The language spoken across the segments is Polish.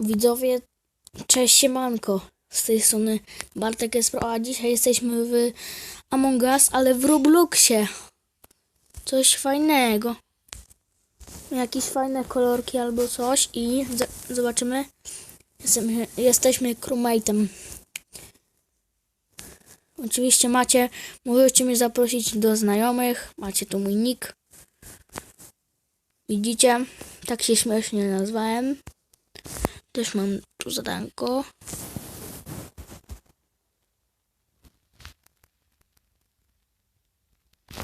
Widzowie, cześć siemanko. Z tej strony Bartek Espro, a dzisiaj jesteśmy w Among Us, ale w Robloxie. Coś fajnego. Jakieś fajne kolorki albo coś i zobaczymy. Jesteśmy, jesteśmy crewmate'em. Oczywiście macie, możecie mnie zaprosić do znajomych. Macie tu mój nick. Widzicie? Tak się śmiesznie nazwałem. Też mam tu zadanko.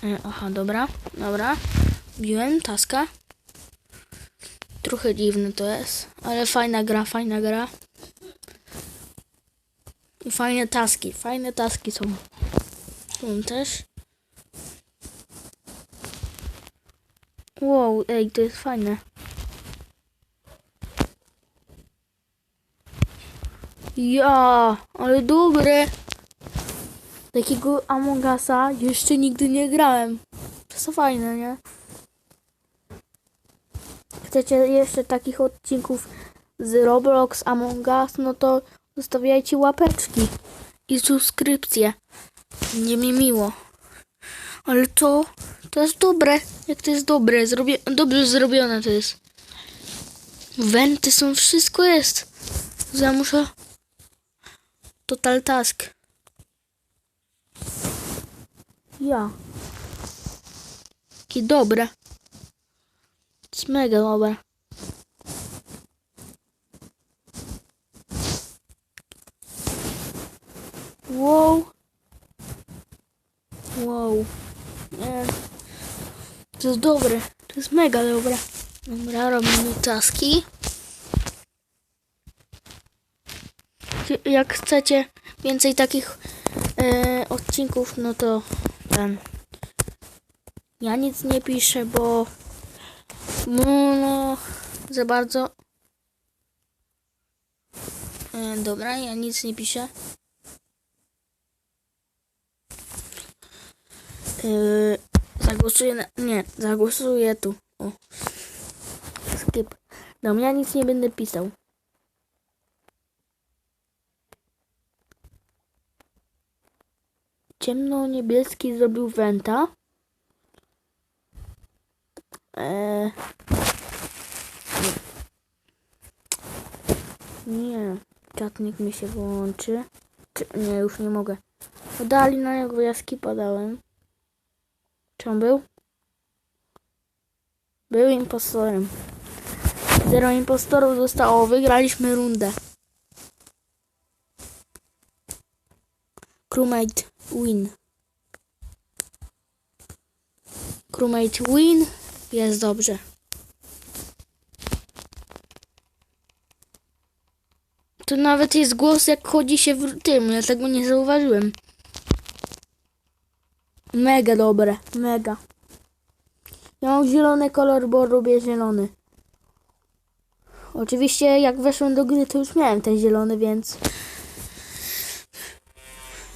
E, aha, dobra, dobra. Biłem taska. Trochę dziwne to jest, ale fajna gra, fajna gra. I fajne taski, fajne taski są. Tu też. Wow, ej, to jest fajne. Ja, ale dobre. Takiego Among Usa jeszcze nigdy nie grałem. To jest fajne, nie? Chcecie jeszcze takich odcinków z Roblox, Among Us, no to zostawiajcie łapeczki i subskrypcje. Będzie mi miło. Ale to, to jest dobre. Jak to jest dobre, zrobię, dobrze zrobione to jest. Wenty są, wszystko jest. Ja muszę Total Task. Ja. Jakie dobre. Jest mega dobre. Wow. Wow. Nie. To jest dobre. To jest mega dobre. Dobra, robimy taski. Jak chcecie więcej takich e, odcinków, no to ten. Ja nic nie piszę, bo no, no za bardzo. E, dobra, ja nic nie piszę. E, zagłosuję na. Nie, zagłosuję tu. O. Skip. Dobra, ja nic nie będę pisał. Ciemno-niebieski zrobił Wenta. Eee... Nie, czatnik mi się wyłączy. Czy, nie, już nie mogę. Podali na niego, ja skipa dałem. Czy on był? Był impostorem. Zero impostorów zostało, wygraliśmy rundę. Crewmate win. Crewmate win. Jest dobrze. To nawet jest głos jak chodzi się w tym, ja tego nie zauważyłem. Mega dobre, mega. Ja mam zielony kolor, bo lubię zielony. Oczywiście jak weszłem do gry, to już miałem ten zielony, więc...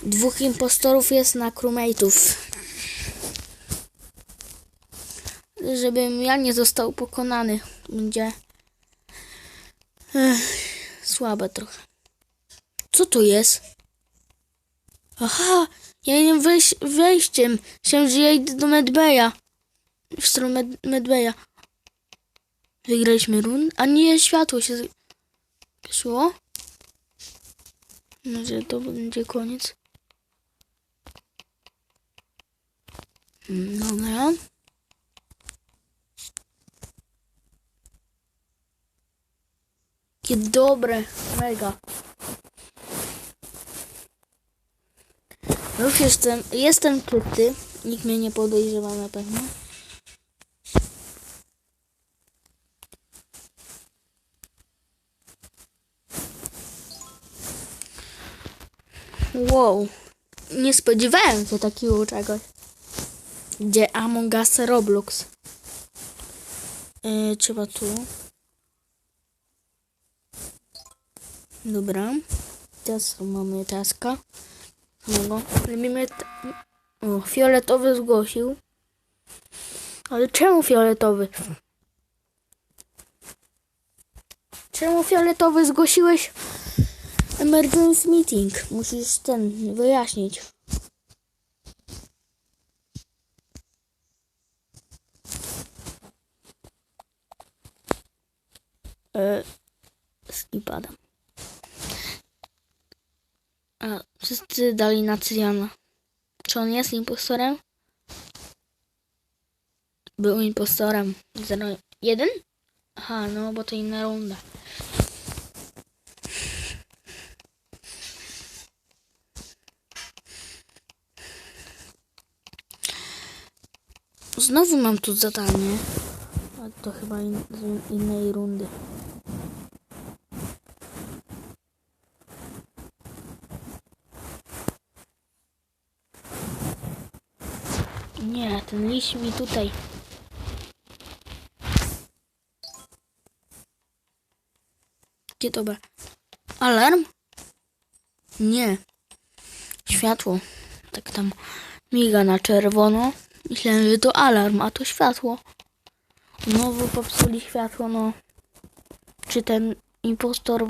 Dwóch impostorów jest na crewmate'ów. Żebym ja nie został pokonany. Będzie Ech, słabe trochę. Co to jest? Aha, ja idę wejś wejściem. Myślałem, że ja idę do Medbeja. W stronę Med Medbeja. Wygraliśmy run? A nie, światło się zgasło. Może to będzie koniec. Dobra. Jakie dobre, mega. Już jestem, jestem czysty. Nikt mnie nie podejrzewa na pewno. Wow. Nie spodziewałem się takiego czegoś. Gdzie Among Us Roblox? Yy, trzeba tu. Dobra. Teraz mamy taska. No, robimy o, fioletowy zgłosił. Ale czemu fioletowy? Czemu fioletowy zgłosiłeś emergency meeting? Musisz ten wyjaśnić. E, skipadam. A, wszyscy dali na Cyjana. Czy on jest impostorem? Był impostorem. 01? Aha, no bo to inna runda. Znowu mam tu zadanie. A to chyba in, z innej rundy. Nie, ten liść mi tutaj. Gdzie be? Alarm? Nie. Światło. Tak tam miga na czerwono. Myślałem, że to alarm, a to światło. Znowu popsuli światło, no. Czy ten impostor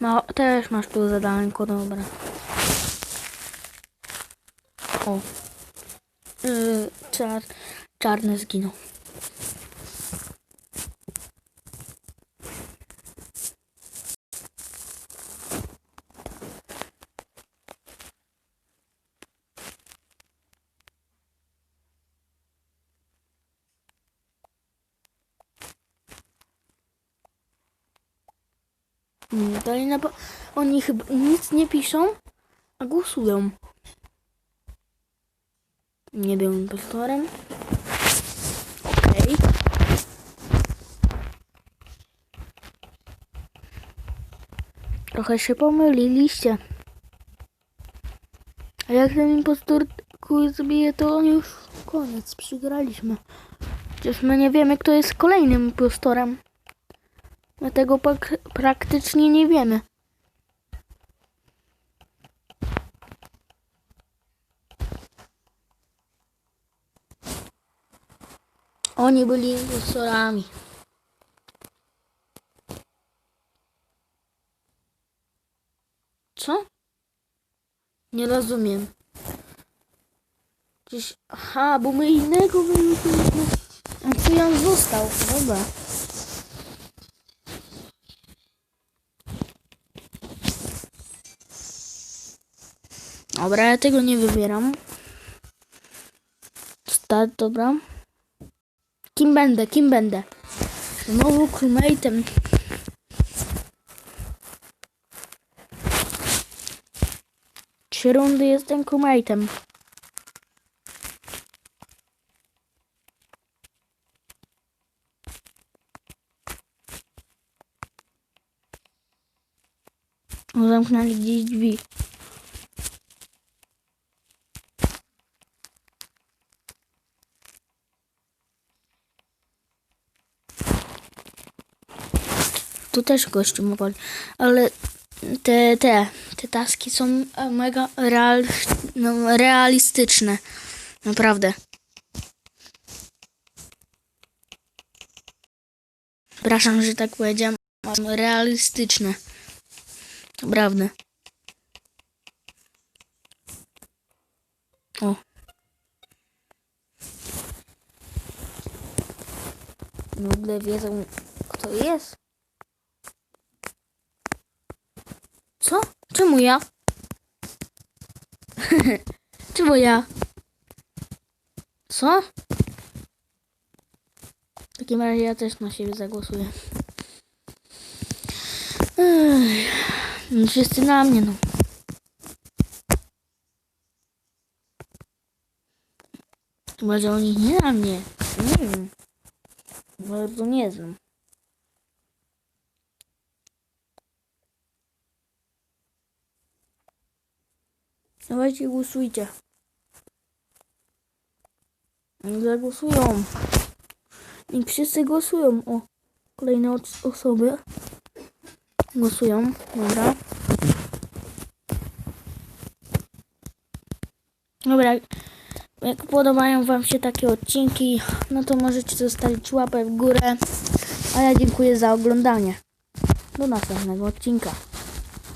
ma... Też masz tu zadanko, dobra. O. Yy, czar... Czarny zginął. Dalej na... ba- Oni chyba nic nie piszą, a głosują. Nie był impostorem. Okej. Trochę się pomyliliście. A jak ten impostor kuj zabije, to już koniec, przegraliśmy. Przecież my nie wiemy, kto jest kolejnym impostorem. My tego praktycznie nie wiemy. Oni byli impostorami. Co? Nie rozumiem. Gdzieś... Aha, bo my innego wyrzuciliśmy. A co ją został? Dobra. Dobra, ja tego nie wybieram. Start, dobra. Kim będę? Kim będę? Znowu crewmate'em. Trzy rundy jestem crewmate'em. Zamknęli gdzieś drzwi. Tu też gościu woli. Ale te, te, te taski są e, mega real, no, realistyczne. Naprawdę. Przepraszam, że tak powiedziałem. Są realistyczne. Naprawdę. O. W ogóle wiedzą, kto jest. Co? Czemu ja? Czemu ja? Co? W takim razie ja też na siebie zagłosuję. Ech, no wszyscy na mnie, no. Może oni nie na mnie. Nie wiem. Bardzo nie znam. Dawajcie, głosujcie. Zagłosują. Niech wszyscy głosują. O, kolejne os- osoby. Głosują. Dobra. Dobra. Jak podobają Wam się takie odcinki, no to możecie zostawić łapę w górę. A ja dziękuję za oglądanie. Do następnego odcinka.